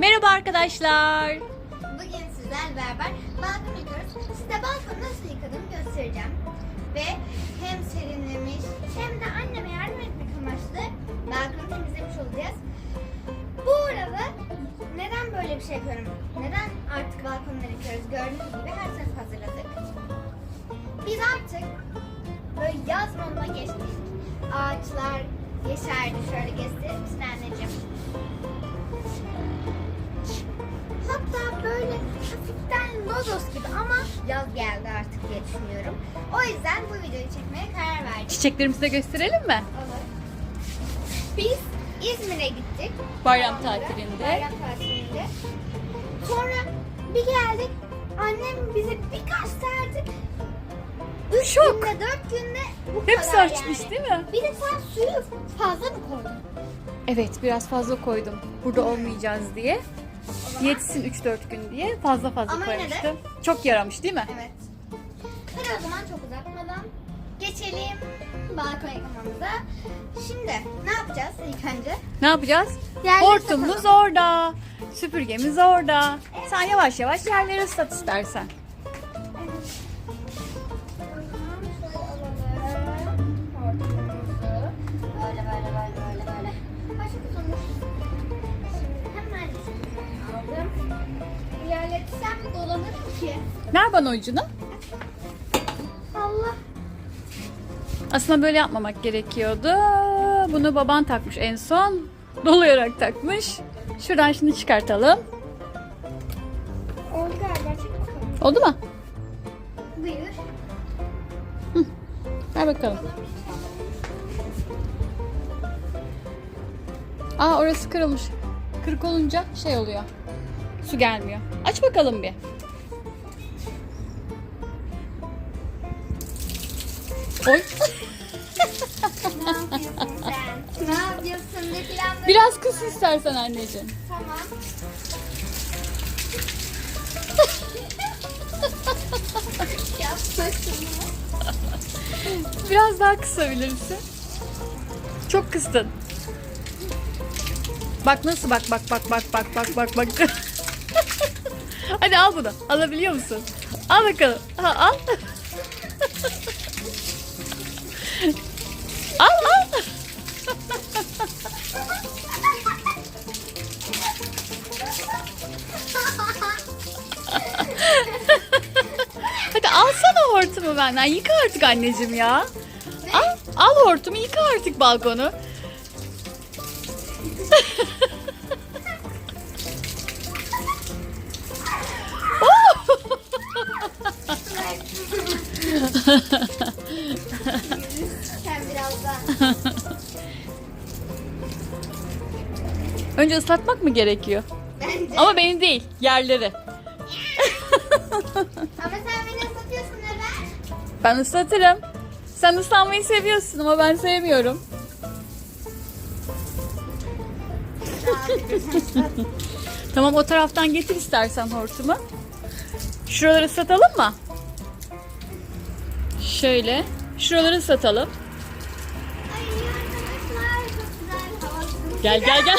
Merhaba arkadaşlar. Bugün sizlerle beraber balkon yıkıyoruz. Size balkonu nasıl yıkadığımı göstereceğim. Ve hem serinlemiş hem de anneme yardım etmek amaçlı balkonu temizlemiş olacağız. Bu arada neden böyle bir şey yapıyorum? Neden artık balkonları yıkıyoruz? Gördüğünüz gibi her tarafı hazırladık. Biz artık böyle yaz moduna geçtik. Ağaçlar yeşerdi. Şöyle gösterir misin anneciğim? Hatta böyle hafiften lodos gibi ama yaz geldi artık diye düşünüyorum. O yüzden bu videoyu çekmeye karar verdik. Çiçeklerimizi de gösterelim mi? Olur. Biz İzmir'e gittik. Bayram Babamla. tatilinde. Bayram tatilinde. Sonra bir geldik. Annem bize birkaç serdi. Üç Şok. günde, dört günde bu Hepsi kadar açmış yani. değil mi? Bir de sen suyu fazla mı koydun? Evet biraz fazla koydum. Burada olmayacağız diye. Yetişsin 3-4 gün diye fazla fazla Ama yine de- koymuştum. Çok yaramış değil mi? Evet. Hadi o zaman çok uzatmadan geçelim balkon yıkamamıza. Şimdi ne yapacağız ilk önce? Ne yapacağız? Yerleri Hortumumuz orada. Süpürgemiz orada. Sen yavaş yavaş yerleri ıslat istersen. Ki. Ver bana ucunu. Allah. Aslında böyle yapmamak gerekiyordu. Bunu baban takmış en son. Dolayarak takmış. Şuradan şimdi çıkartalım. Oldu bakalım. Oldu mu? Buyur. Ver bakalım. Aa orası kırılmış. Kırık olunca şey oluyor. Su gelmiyor. Aç bakalım bir. Oy. Ne yapıyorsun sen? ne yapıyorsun? Ne? Biraz kıs istersen anneciğim. Tamam. Yapma şunu. Biraz daha kısabilirsin. Çok kıstın. Bak nasıl bak bak bak bak bak bak bak bak. Hadi al bunu. Alabiliyor musun? Al bakalım. Ha, al hortumu benden. Yıka artık anneciğim ya. Al, al hortumu yıka artık balkonu. Sen. Önce ıslatmak mı gerekiyor? Bence. Ama beni değil, yerleri. Ben ıslatırım. Sen ıslanmayı seviyorsun ama ben sevmiyorum. Tamam o taraftan getir istersen hortumu. Şuraları ıslatalım mı? Şöyle. Şuraları havası. Gel gel gel.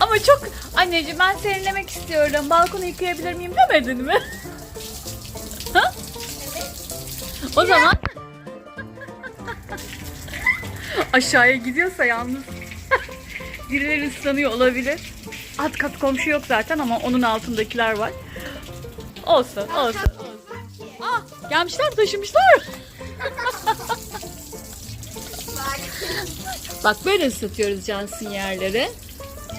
Ama çok anneciğim ben serinlemek istiyorum. Balkonu yıkayabilir miyim demedin mi? Ha? O zaman aşağıya gidiyorsa yalnız birileri ıslanıyor olabilir. Alt kat komşu yok zaten ama onun altındakiler var. Olsun, olsun. Ah, gelmişler, taşımışlar. Bak. Böyle ıslatıyoruz Cansın yerleri.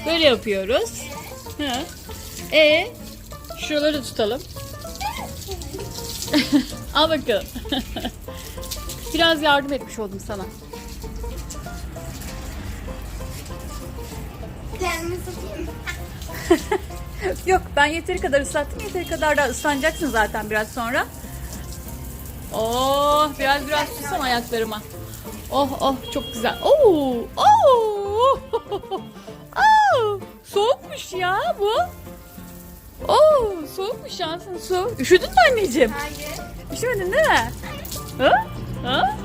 Böyle yapıyoruz. Hı. E şuraları tutalım. Al bakalım. Biraz yardım etmiş oldum sana. Yok ben yeteri kadar ıslattım. Yeteri kadar da ıslanacaksın zaten biraz sonra. Oh biraz biraz tutsam ayaklarıma. Oh oh çok güzel. Oo, oh, oh, soğukmuş ya bu. Oo, soğukmuş yansın su. Üşüdün mü anneciğim? Hayır. Üşümedin değil mi? Ha? Ha?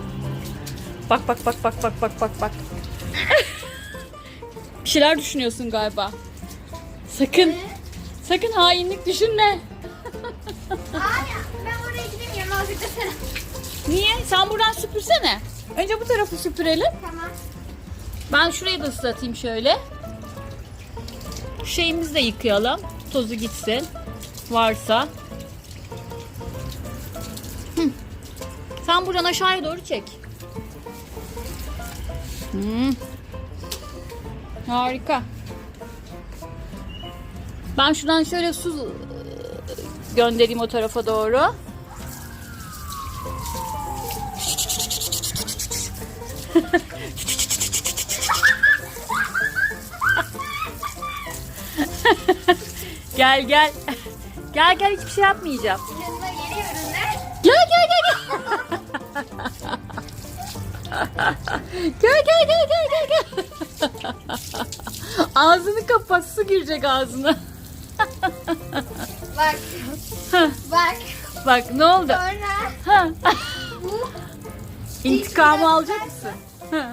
Bak bak bak bak bak bak bak bak. Bir şeyler düşünüyorsun galiba. Sakın. Sakın hainlik düşünme. Hayır ben oraya gidemiyorum azıcık da sen. Niye? Sen buradan süpürsene. Önce bu tarafı süpürelim. Tamam. Ben şurayı da ıslatayım şöyle. Şu şeyimizi de yıkayalım. Tozu gitsin. Varsa. Hı. Sen buradan aşağıya doğru çek. Hı. Harika. Ben şuradan şöyle su ıı, göndereyim o tarafa doğru. Gel gel. Gel gel hiçbir şey yapmayacağım. Yeni ürünler. Gel gel gel gel. gel gel gel gel gel gel. Ağzını kapat su girecek ağzına. Bak. Bak. Bak ne oldu? Sonra Ha. bu. İntikamı alacak mısın? Ha.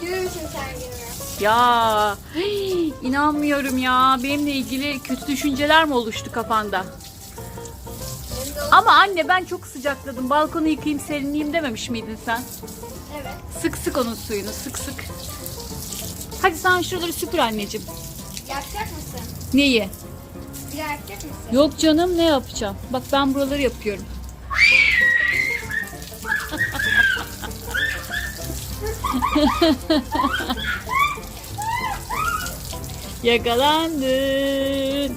Görürsün sen gününü. Ya hey, inanmıyorum ya. Benimle ilgili kötü düşünceler mi oluştu kafanda? Ama anne ben çok sıcakladım. Balkonu yıkayayım serinleyeyim dememiş miydin sen? Evet. Sık sık onun suyunu sık sık. Hadi sen şuraları süpür anneciğim. Yapacak mısın? Neyi? Bir daha yapacak mısın? Yok canım ne yapacağım? Bak ben buraları yapıyorum. Yakalandın.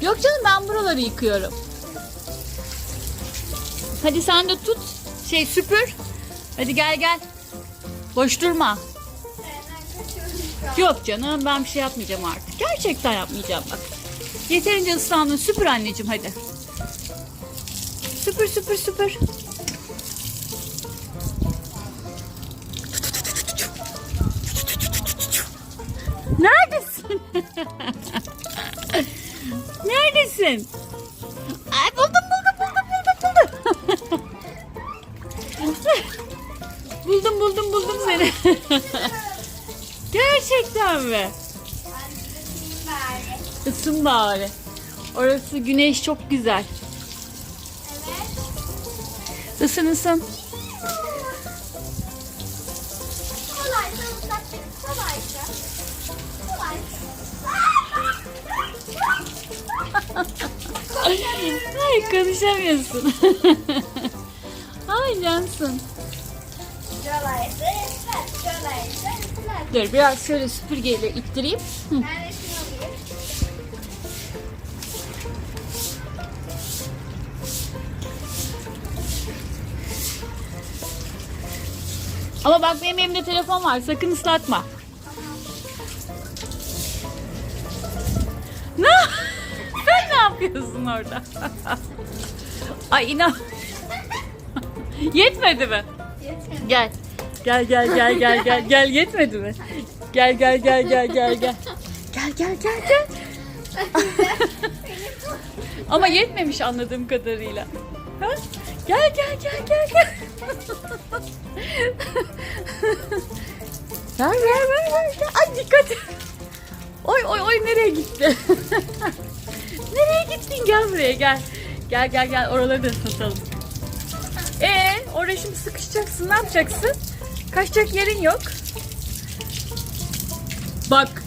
Yok canım ben buraları yıkıyorum. Hadi sen de tut. Şey süpür. Hadi gel gel. Boş durma. Yok canım ben bir şey yapmayacağım artık. Gerçekten yapmayacağım bak. Yeterince ıslandın. Süpür anneciğim hadi. Süpür süpür süpür. Neredesin? Neredesin? Ay buldum buldum buldum buldum buldum. buldum buldum buldum seni. Gerçekten mi? Isın bari. Orası güneş çok güzel. Evet. Isın ısın. Ay konuşamıyorsun. Ay cansın. Dur biraz şöyle süpürgeyle ittireyim. Hı. Ama bak benim elimde telefon var. Sakın ıslatma. Yapıyorsun orada? Ay inan. Yetmedi mi? Yeter. Gel. Gel gel gel gel gel gel yetmedi mi? Gel gel gel gel gel gel. Gel gel gel gel. Ama yetmemiş anladığım kadarıyla. Ha? Gel gel gel gel gel. ver ver ver ver. Gel. Ay dikkat. Oy oy oy nereye gitti? Nereye gittin? Gel buraya gel. Gel gel gel oraları da ıslatalım. Ee, oraya şimdi sıkışacaksın. Ne yapacaksın? Kaçacak yerin yok. Bak.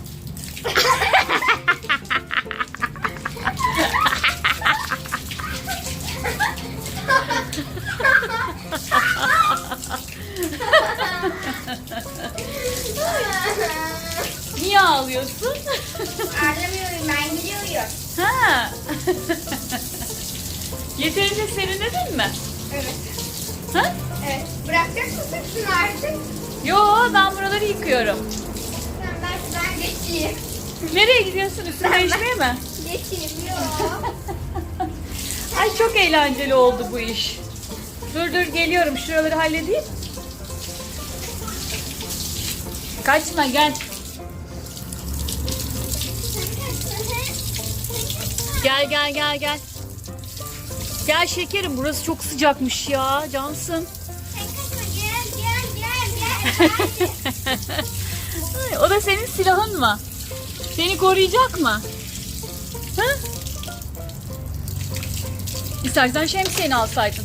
Eğlenceli oldu bu iş. Dur dur geliyorum şuraları halledeyim. Kaçma gel. Gel gel gel gel. Gel şekerim burası çok sıcakmış ya Cansın. Sen kaçma gel gel gel gel. Ay, o da senin silahın mı? Seni koruyacak mı? Ha? İstersen şemsiyeni alsaydın.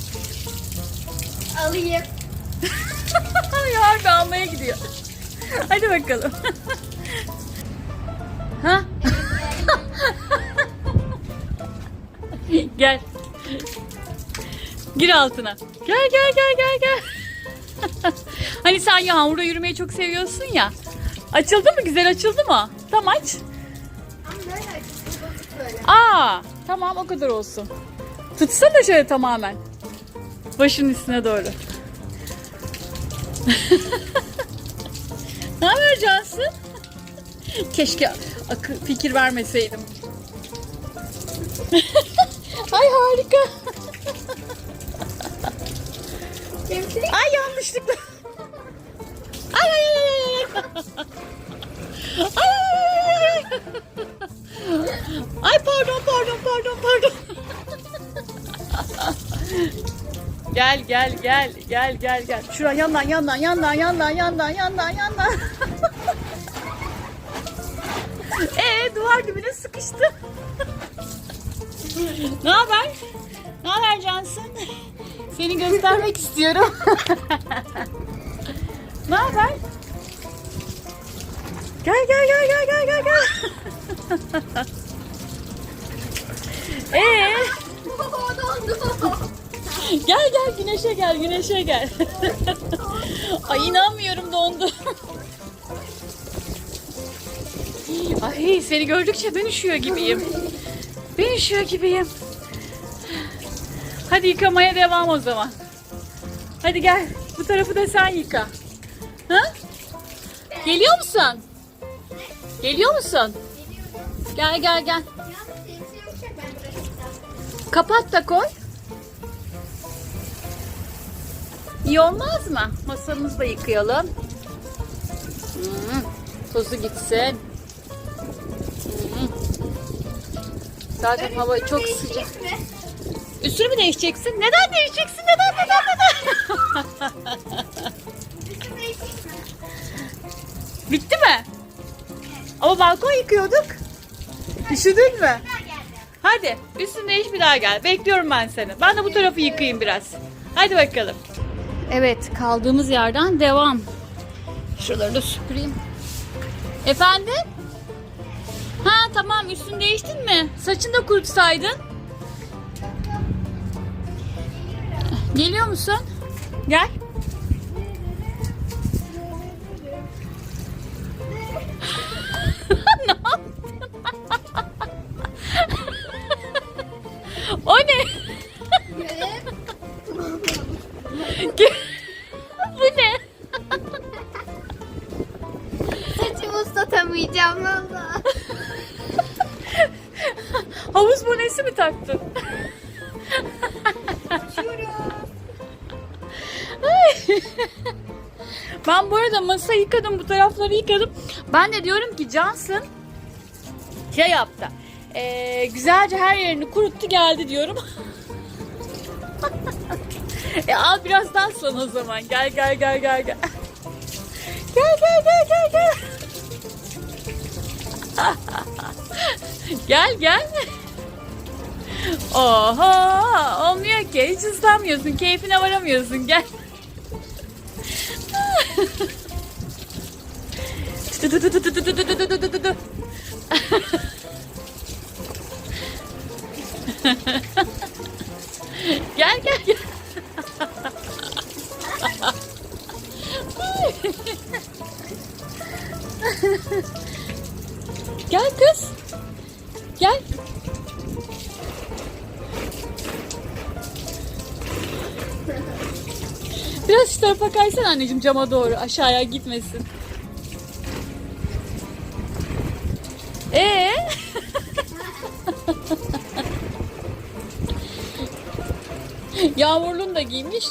Alayım. Ay harbi almaya gidiyor. Hadi bakalım. ha? gel. Gir altına. Gel gel gel gel gel. hani sen yağmurda yürümeyi çok seviyorsun ya. Açıldı mı? Güzel açıldı mı? Tam aç. Ama böyle. Aa, tamam o kadar olsun. Tutsana şöyle tamamen. Başın üstüne doğru. ne haber Cansu? Keşke akıl fikir vermeseydim. Ay harika. Ay yanlışlıkla. Ay ay ay ay ay. Ay ay ay ay. Ay pardon pardon pardon pardon. gel gel gel gel gel gel. Şuradan yandan yandan yandan yandan yandan yandan yandan. Ee duvar dibine sıkıştı. ne haber? Ne haber Cansın? Seni göstermek istiyorum. ne haber? Gel gel gel gel gel gel gel. Ee. gel gel güneşe gel güneşe gel. Ay inanmıyorum dondu. Ay seni gördükçe ben üşüyor gibiyim. Ben üşüyor gibiyim. Hadi yıkamaya devam o zaman. Hadi gel. Bu tarafı da sen yıka. Ha? Geliyor musun? Geliyor musun? Gel gel gel. Kapat da koy. İyi olmaz mı? Masamızı da yıkayalım. Hmm, tozu gitsin. Hmm. Zaten hava çok sıcak. Mi? Üstünü mü değişeceksin? Neden değişeceksin? Neden neden neden? Bitti mi? Ama balkon yıkıyorduk. Üşüdün mü? Hadi üstünü değiş bir daha gel. Bekliyorum ben seni. Ben de bu tarafı yıkayayım biraz. Hadi bakalım. Evet kaldığımız yerden devam. Şuraları da süpüreyim. Efendim? Ha tamam üstünü değiştin mi? Saçını da kurutsaydın. Geliyor musun? Gel. ne yaptın? o ne? Ay. ben bu arada masa yıkadım, bu tarafları yıkadım. Ben de diyorum ki Johnson şey yaptı. Ee, güzelce her yerini kuruttu geldi diyorum. e al biraz son o zaman. Gel gel gel gel gel. Gel gel gel gel gel. gel gel. Oha olmuyor ki hiç ıslanmıyorsun keyfine varamıyorsun gel. Anneciğim cama doğru aşağıya gitmesin. Ee? Yağmurluğunu da giymiş.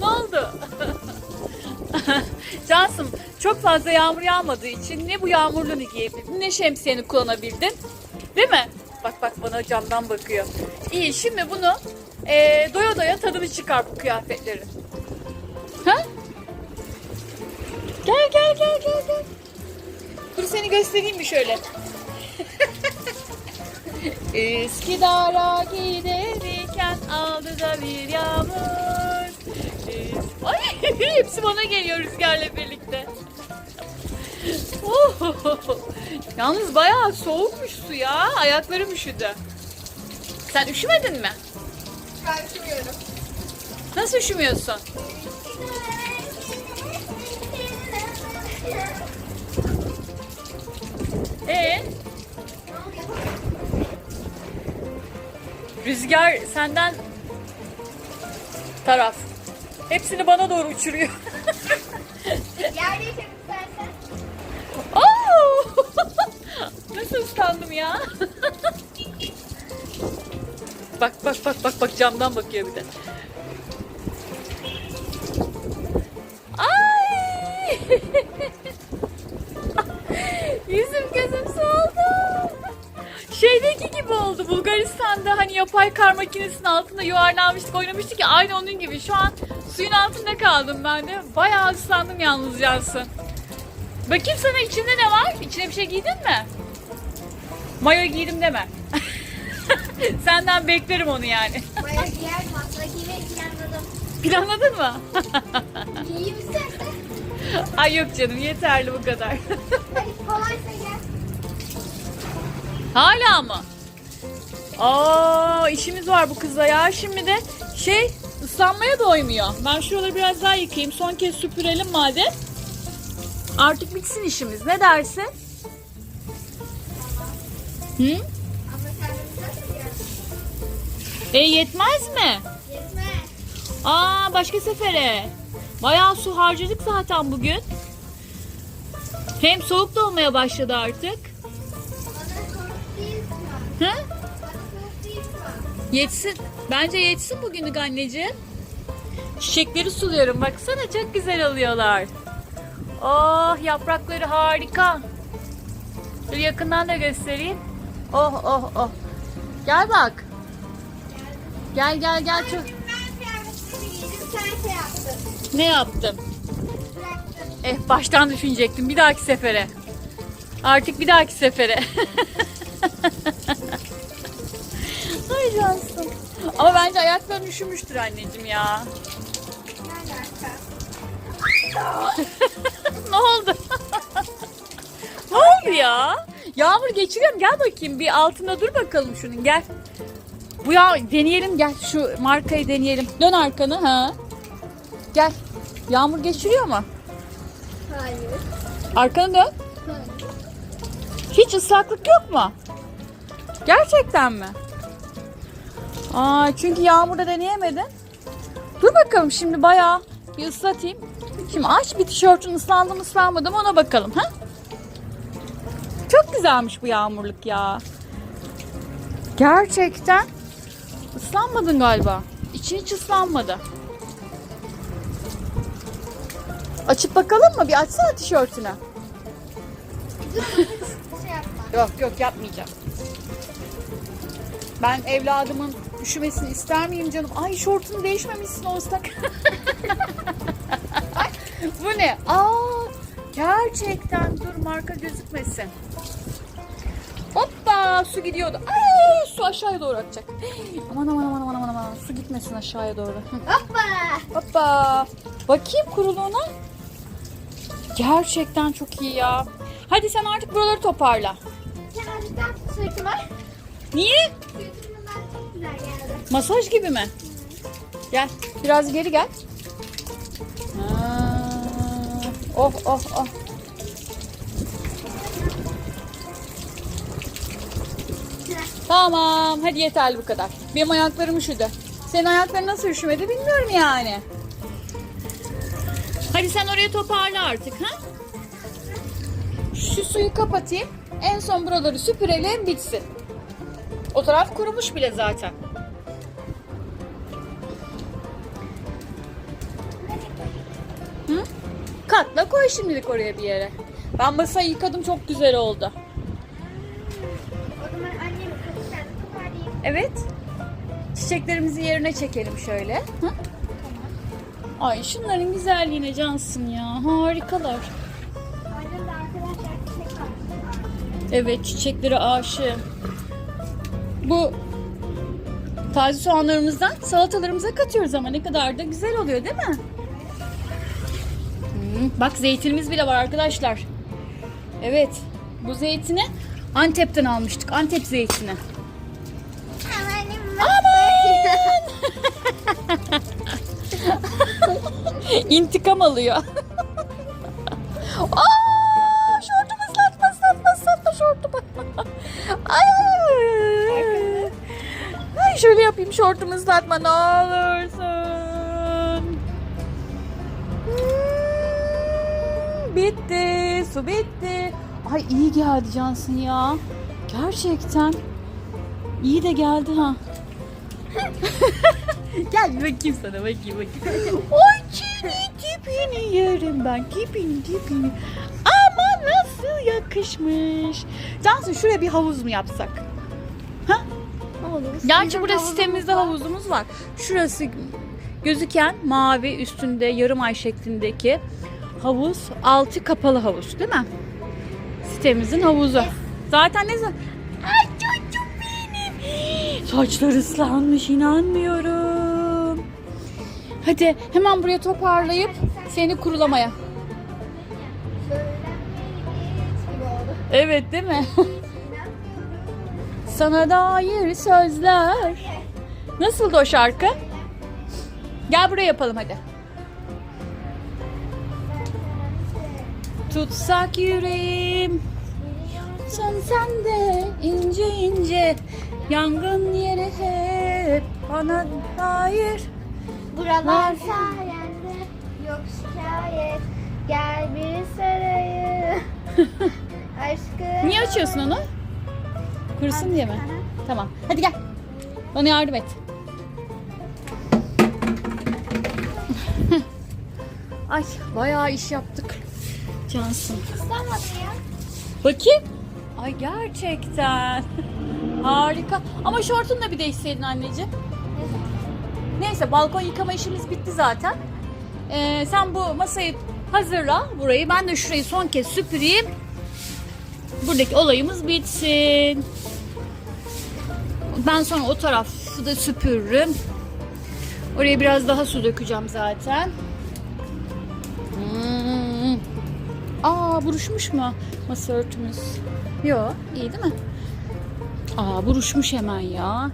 ne oldu? Cansım çok fazla yağmur yağmadığı için ne bu yağmurluğunu giyebildin ne şemsiyeni kullanabildin. Değil mi? Bak bak bana camdan bakıyor. İyi şimdi bunu eee, doya doya tadını çıkar bu kıyafetlerin. Ha? Gel gel gel gel gel. Dur seni göstereyim bir şöyle. Üsküdar'a giderken aldı da bir yağmur. Ay hepsi bana geliyor rüzgarla birlikte. Yalnız bayağı soğukmuş su ya. Ayaklarım üşüdü. Sen üşümedin mi? Ben üşümüyorum. Nasıl üşümüyorsun? Ee, rüzgar senden taraf. Hepsini bana doğru uçuruyor. Yerde Islandım ya? bak bak bak bak bak camdan bakıyor bir de. Ay! Yüzüm gözüm soldu. Şeydeki gibi oldu. Bulgaristan'da hani yapay kar makinesinin altında yuvarlanmıştık, oynamıştık ya aynı onun gibi. Şu an suyun altında kaldım ben de. Bayağı ıslandım yalnız Cansın. Bakayım sana içinde ne var? İçine bir şey giydin mi? Mayo giydim deme. Senden beklerim onu yani. Bayağı giyer masla giymeyi planladım. Planladın mı? Giyeyim istersen. Ay yok canım yeterli bu kadar. Kolaysa gel. Hala mı? Aa işimiz var bu kızla ya. Şimdi de şey ıslanmaya doymuyor. Ben şuraları biraz daha yıkayayım. Son kez süpürelim madem. Artık bitsin işimiz. Ne dersin? Hı? E yetmez mi? Yetmez. Aa başka sefere. Bayağı su harcadık zaten bugün. Hem soğuk da olmaya başladı artık. Hı? Yetsin. Bence yetsin bugünlük anneciğim. Çiçekleri suluyorum. Baksana çok güzel oluyorlar. Oh yaprakları harika. Dur yakından da göstereyim. Oh oh oh. Gel bak. Gel gel gel çok. Şey. Ne yaptım? Eh baştan düşünecektim bir dahaki sefere. Artık bir dahaki sefere. Ay cansın. Ama bence ayakların üşümüştür anneciğim ya. Ne oldu? ne oldu ya? Yağmur geçiriyorum. Gel bakayım bir altında dur bakalım şunun gel. Bu ya deneyelim gel şu markayı deneyelim. Dön arkanı ha. Gel. Yağmur geçiriyor mu? Hayır. Arkanı dön. Hiç ıslaklık yok mu? Gerçekten mi? Aa, çünkü yağmurda deneyemedin. Dur bakalım şimdi bayağı bir ıslatayım. Şimdi aç bir tişörtün ıslandı mı ıslanmadı mı ona bakalım. Ha? Çok güzelmiş bu yağmurluk ya. Gerçekten ıslanmadın galiba. İçin hiç ıslanmadı. Açıp bakalım mı? Bir açsana tişörtünü. Yok yok yapmayacağım. Ben evladımın üşümesini ister miyim canım? Ay şortunu değişmemişsin o ıslak. Bu ne? Aa gerçekten dur marka gözükmesin. Su gidiyordu. Ay su aşağıya doğru akacak. Aman aman aman aman aman aman su gitmesin aşağıya doğru. Hoppa. Hoppa. Bakayım kuruluğuna. Gerçekten çok iyi ya. Hadi sen artık buraları toparla. Sırtıma. Niye? Sırtımdan çok güzel geldi. Masaj gibi mi? Gel. Biraz geri gel. Ha. Oh oh oh. Tamam. Hadi yeterli bu kadar. Benim ayaklarım üşüdü. Senin ayakların nasıl üşümedi bilmiyorum yani. Hadi sen oraya toparla artık ha? Şu suyu kapatayım. En son buraları süpürelim bitsin. O taraf kurumuş bile zaten. Hı? Katla koy şimdilik oraya bir yere. Ben masayı yıkadım çok güzel oldu. Evet. Çiçeklerimizi yerine çekelim şöyle. Hı? Ay şunların güzelliğine cansın ya. Harikalar. Evet çiçeklere aşığım. Bu taze soğanlarımızdan salatalarımıza katıyoruz ama ne kadar da güzel oluyor değil mi? Hmm, bak zeytinimiz bile var arkadaşlar. Evet bu zeytini Antep'ten almıştık. Antep zeytini. İntikam alıyor. Aa, şortumu ıslatma ıslatma ıslatma şortumu. Ay, ay, şöyle yapayım şortumu ıslatma ne olursun. Hmm, bitti su bitti. Ay iyi geldi Cansın ya. Gerçekten. İyi de geldi ha. Gel bakayım sana bakayım bakayım. Oy çini tipini yerim ben tipini tipini. Ama nasıl yakışmış. Cansu şuraya bir havuz mu yapsak? Ha? Olur. Gerçi burada sitemizde havuzumuz var. Şurası gözüken mavi üstünde yarım ay şeklindeki havuz altı kapalı havuz değil mi? Sitemizin havuzu. Zaten ne zaman... Ay çocuğum benim. Saçlar ıslanmış inanmıyorum. Hadi hemen buraya toparlayıp seni kurulamaya. Evet değil mi? Sana dair sözler. Nasıldı o şarkı? Gel buraya yapalım hadi. Tutsak yüreğim Sen sen de ince ince Yangın yeri hep bana dair Buralar sayende yok şikayet. Gel bir sarayı. Aşkı. Niye açıyorsun onu? Kurusun diye mi? Tamam. Hadi gel. Bana yardım et. Ay bayağı iş yaptık. Cansın. İstemedin ya. Bakayım. Ay gerçekten. Harika. Ama şortunu da bir değişseydin anneciğim. Neyse balkon yıkama işimiz bitti zaten. Ee, sen bu masayı hazırla burayı. Ben de şurayı son kez süpüreyim. Buradaki olayımız bitsin. Ben sonra o tarafı da süpürürüm. Oraya biraz daha su dökeceğim zaten. Hmm. Aa buruşmuş mu masa örtümüz? Yok iyi değil mi? Aa buruşmuş hemen ya.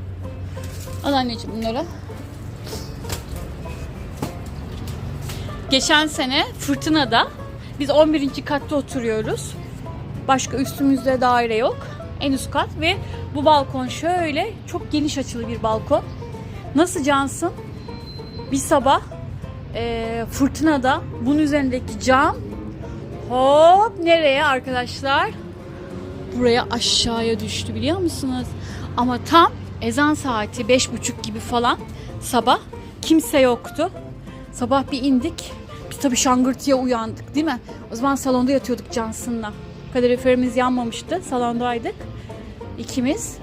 Al anneciğim bunları. Geçen sene fırtınada biz 11. katta oturuyoruz. Başka üstümüzde daire yok. En üst kat ve bu balkon şöyle çok geniş açılı bir balkon. Nasıl cansın? Bir sabah eee, fırtınada bunun üzerindeki cam hop nereye arkadaşlar? Buraya aşağıya düştü biliyor musunuz? Ama tam ezan saati beş buçuk gibi falan sabah kimse yoktu. Sabah bir indik. Biz tabii şangırtıya uyandık değil mi? O zaman salonda yatıyorduk Cansın'la. Kaloriferimiz yanmamıştı. Salondaydık. İkimiz.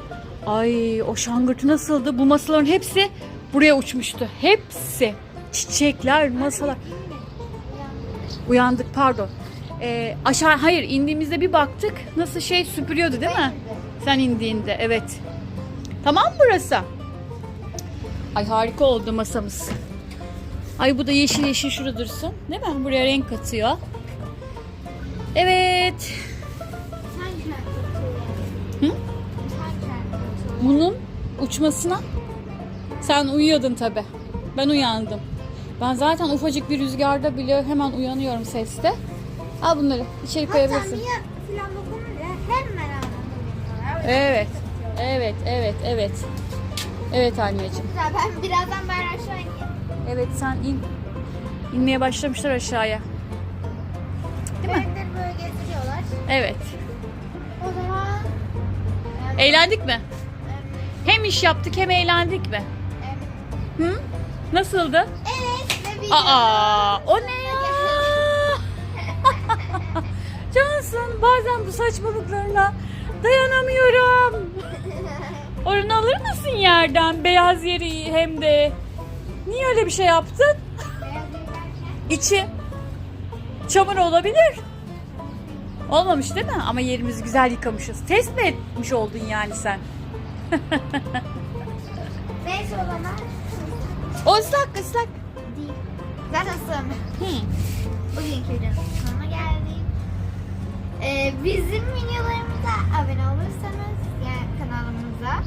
Ay o şangırtı nasıldı? Bu masaların hepsi buraya uçmuştu. Hepsi. Çiçekler, masalar. Uyandık pardon. Ee, aşağı hayır indiğimizde bir baktık nasıl şey süpürüyordu değil mi? Sen indiğinde evet. Tamam burası? Ay harika oldu masamız. Ay bu da yeşil yeşil şurada dursun. Değil mi? Buraya renk katıyor. Evet. Sen Hı? Bunun uçmasına sen uyuyordun tabi. Ben uyandım. Ben zaten ufacık bir rüzgarda bile hemen uyanıyorum seste. Al bunları içeri koyabilirsin. Evet. Evet, evet, evet. Evet anneciğim. Ben birazdan ben aşağı ineyim. Evet sen in. İnmeye başlamışlar aşağıya. Değil mi? Birileri böyle getiriyorlar. Evet. O zaman Eğlendik mi? em, Hem iş yaptık hem eğlendik mi? em, Hı? Nasıldı? Evet Aa, o ne ya? Cansın bazen bu saçmalıklarına dayanamıyorum. Oranı alır mısın yerden? Beyaz yeri hem de. Niye öyle bir şey yaptın? İçi çamur olabilir. Olmamış değil mi? Ama yerimizi güzel yıkamışız. Test mi etmiş oldun yani sen? Neyse o zaman O ıslak ıslak. değil. Zaten sığmıyor. Hı. Bugünkü sonuna geldik. Ee, bizim videolarımıza abone olursanız yani kanalımıza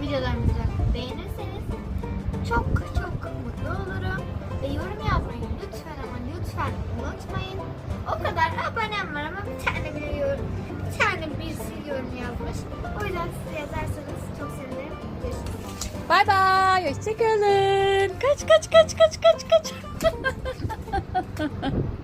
videolarımızı beğenirseniz çok çok ve yorum yapmayı lütfen ama lütfen unutmayın. O kadar abonem var ama bir tane bile yorum, bir tane birisi yorum yazmış. O yüzden siz yazarsanız çok sevinirim. Görüşürüz. Bay bay. Hoşçakalın. Kaç kaç kaç kaç kaç kaç.